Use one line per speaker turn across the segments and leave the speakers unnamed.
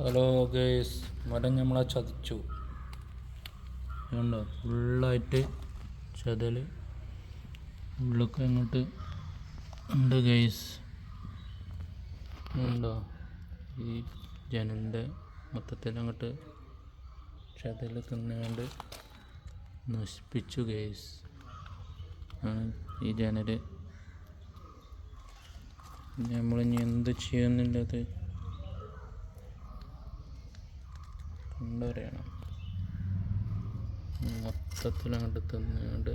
Hello guys മരം നമ്മളെ ചതിച്ചു. കണ്ടോ ഫുള്ളായിട്ട് ചതൽ ഉള്ളൊക്കെ അങ്ങോട്ട് ഉണ്ട് ഗേസ്. ഉണ്ടോ ഈ ജനലിന്റെ മൊത്തത്തിൽ അങ്ങോട്ട് ചതൽ തിന്നുകൊണ്ട് നശിപ്പിച്ചു ഗേസ്. ഈ ജനൽ നമ്മളിനി എന്ത് ചെയ്യുന്നില്ലത് കണ്ടറിയണം മൊത്തത്തിൽ അങ്ങോട്ട് തിന്നുകൊണ്ട്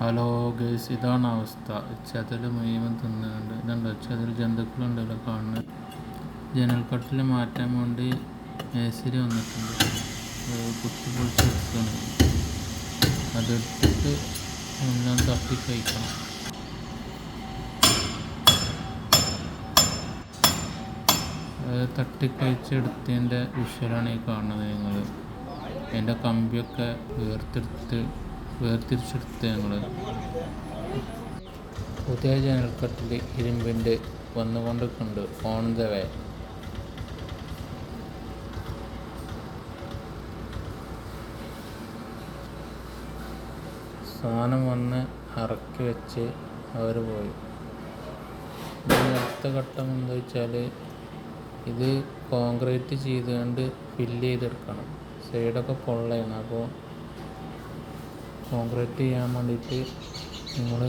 ഹലോ ഗേസ് ഇതാണ് അവസ്ഥ. ചതിൽ മുഴുവൻ തിന്നുകൊണ്ട് ഇതുണ്ടോ? ചതിൽ ജന്തുക്കളുണ്ടല്ലോ കാണുന്നത്? ജനൽക്കട്ടിൽ മാറ്റാൻ വേണ്ടി മേശരി വന്നിട്ടുണ്ട്. കുത്തി പൊളിച്ചെടുക്കണം. അതെടുത്തിട്ട് എല്ലാം തട്ടി കഴിക്കണം. തട്ടിക്കഴിച്ചെടുത്തതിന്റെ വിഷ്വലാണ് ഈ കാണുന്നത് നിങ്ങൾ അതിന്റെ കമ്പിയൊക്കെ വേർത്തെടുത്ത് വേർതിരിച്ചെടുത്ത് ഞങ്ങൾ. പുതിയ ജനൽക്കട്ടിൽ ഇരുമ്പിന്റെ വന്നുകൊണ്ടിരിക്കുന്നുണ്ട് ഓൺ ദ വേ. സാധനം വന്ന് ഇറക്കി വെച്ച് അവർ പോയി. അടുത്ത ഘട്ടം എന്താ വെച്ചാൽ ഇത് കോൺക്രീറ്റ് ചെയ്തുകൊണ്ട് ഫില്ല് ചെയ്തെടുക്കണം. സൈഡൊക്കെ പൊള്ളയാണ്. അപ്പോൾ കോൺക്രീറ്റ് ചെയ്യാൻ വേണ്ടിയിട്ട് നിങ്ങൾ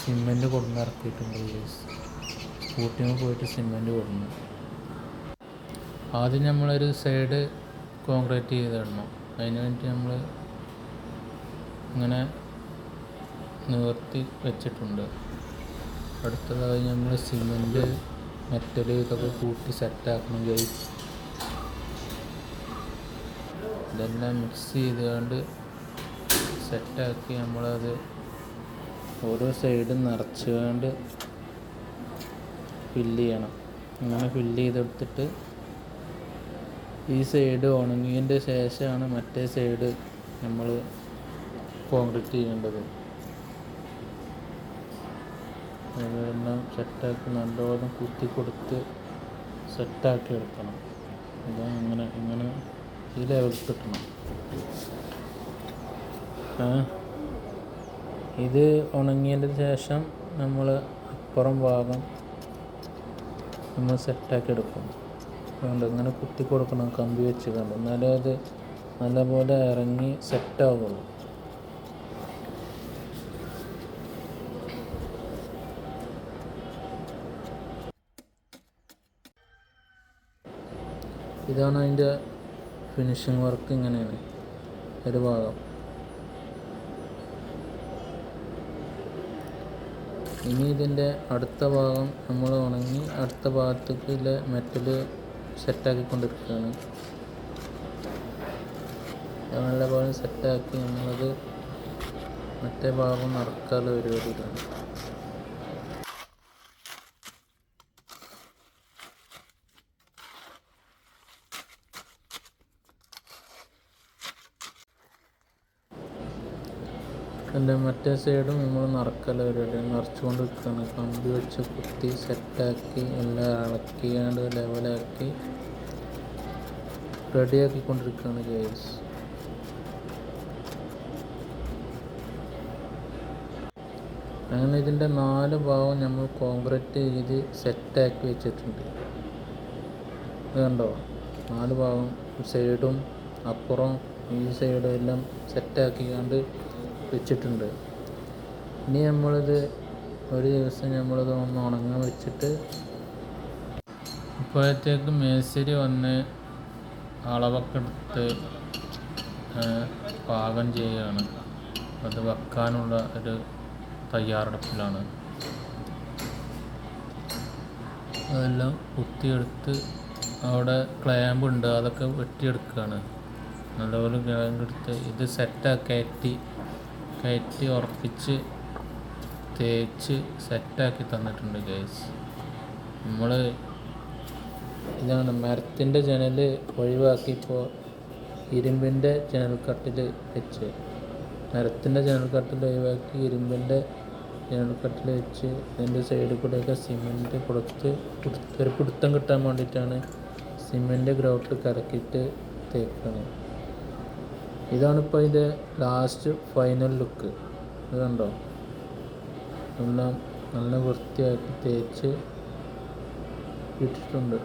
സിമെന്റ് കൊടുന്ന് ഇറക്കിയിട്ടുണ്ട് ഗൈസ് സ്കൂട്ടിയിൽ പോയിട്ട് സിമെന്റ് കൊടുന്നു. ആദ്യം നമ്മളൊരു സൈഡ് കോൺക്രീറ്റ് ചെയ്തിടണം. അതിന് വേണ്ടി നമ്മൾ ഇങ്ങനെ നിവർത്തി വെച്ചിട്ടുണ്ട്. അടുത്തതായി നമ്മൾ സിമെന്റ് മെറ്റൽ ഇതൊക്കെ കൂട്ടി സെറ്റാക്കണം ഗൈസ് ഇതെല്ലാം മിക്സ് ചെയ്തുകൊണ്ട് സെറ്റാക്കി നമ്മളത് ഓരോ സൈഡും നിറച്ചുകൊണ്ട് ഫില്ല് ചെയ്യണം. അങ്ങനെ ഫില്ല് ചെയ്തെടുത്തിട്ട് ഈ സൈഡ് ഉണങ്ങിയതിന്റെ ശേഷമാണ് മറ്റേ സൈഡ് നമ്മൾ കോൺക്രീറ്റ് ചെയ്യേണ്ടത്. അതെല്ലാം സെറ്റാക്കി നല്ലോണം കുത്തി കൊടുത്ത് സെറ്റാക്കി എടുക്കണം. ഇത് അങ്ങനെ ഇങ്ങനെ ഈ ലെവലിൽ കിട്ടണം ഇത് ഉണങ്ങിയതിന് ശേഷം നമ്മൾ അപ്പുറം ഭാഗം നമ്മൾ സെറ്റാക്കി എടുക്കും. അതുകൊണ്ട് ഇങ്ങനെ കുത്തി കൊടുക്കണം കമ്പി വെച്ച് കണ്ട്. എന്നാലേ അത് നല്ലപോലെ ഇറങ്ങി സെറ്റാവുള്ളൂ ഇതാണ് അതിന്റെ ഫിനിഷിങ് വർക്ക് ഇങ്ങനെയാണ്. ഒരു ഭാഗം. ഇനി ഇതിന്റെ അടുത്ത ഭാഗം നമ്മൾ ഉണങ്ങി അടുത്ത ഭാഗത്തേക്ക് ഇതിലെ മെറ്റൽ സെറ്റാക്കിക്കൊണ്ടിരിക്കുകയാണ് നല്ല പോലെ സെറ്റാക്കി നമ്മളത് മറ്റേ ഭാഗം നടക്കാതെ പരിപാടിയിലാണ് എന്റെ മറ്റേ സൈഡും നമ്മൾ നിറക്കല പരിപാടി നിറച്ചുകൊണ്ട് നിൽക്കുകയാണ്. കമ്പി വെച്ച് കുത്തി സെറ്റാക്കി എല്ലാം ഇളക്കിയാണ്ട് ലെവലാക്കി റെഡിയാക്കിക്കൊണ്ടിരിക്കുകയാണ് ഗൈസ് അങ്ങനെ ഇതിന്റെ നാല് ഭാഗം നമ്മൾ കോൺക്രീറ്റ് ചെയ്ത് സെറ്റാക്കി വെച്ചിട്ടുണ്ട്. ഇത് കണ്ടോ? നാല് ഭാഗം സൈഡും അപ്പുറം ഈ സൈഡും എല്ലാം സെറ്റാക്കിക്കാണ്ട് വെച്ചിട്ടുണ്ട്. ഇനി നമ്മളിത് ഒരു ദിവസം നമ്മളിത് ഒന്ന് ഉണങ്ങാൻ വെച്ചിട്ട് ഇപ്പോഴത്തേക്ക് മേശരി വന്ന് അളവൊക്കെ എടുത്ത് പാകം ചെയ്യുകയാണ് അത് വെക്കാനുള്ള ഒരു തയ്യാറെടുപ്പിലാണ്. അതെല്ലാം കുത്തിയെടുത്ത് അവിടെ ക്ലാമ്പ് ഉണ്ട്. അതൊക്കെ വെട്ടിയെടുക്കുകയാണ്. നല്ലപോലെ ക്ലാമ്പ് എടുത്ത് ഇത് സെറ്റാക്കി കയറ്റി ഉറപ്പിച്ച് തേച്ച് സെറ്റാക്കി തന്നിട്ടുണ്ട് ഗൈസ് നമ്മൾ ഇതാണ് മരത്തിന്റെ ജനൽ ഒഴിവാക്കിയപ്പോൾ ഇരുമ്പിന്റെ ജനൽക്കട്ടിൽ വെച്ച്. മരത്തിന്റെ ജനൽക്കട്ടിൽ ഒഴിവാക്കി ഇരുമ്പിന്റെ ജനൽക്കട്ടിൽ വെച്ച് അതിന്റെ സൈഡിൽ കൂടെയൊക്കെ സിമെന്റ് കൊടുത്ത് ഒരു പിടുത്തം കിട്ടാൻ വേണ്ടിയിട്ടാണ് സിമെന്റ് ഗ്രൗട്ട് കലക്കിയിട്ട് തേക്കുന്നത് ഇതാണ് ഇപ്പോൾ ഇതിന്റെ ലാസ്റ്റ് ഫൈനൽ ലുക്ക് ഇത് കണ്ടോ എല്ലാം നല്ല വൃത്തിയാക്കി തേച്ച് ഇട്ടിട്ടുണ്ട്.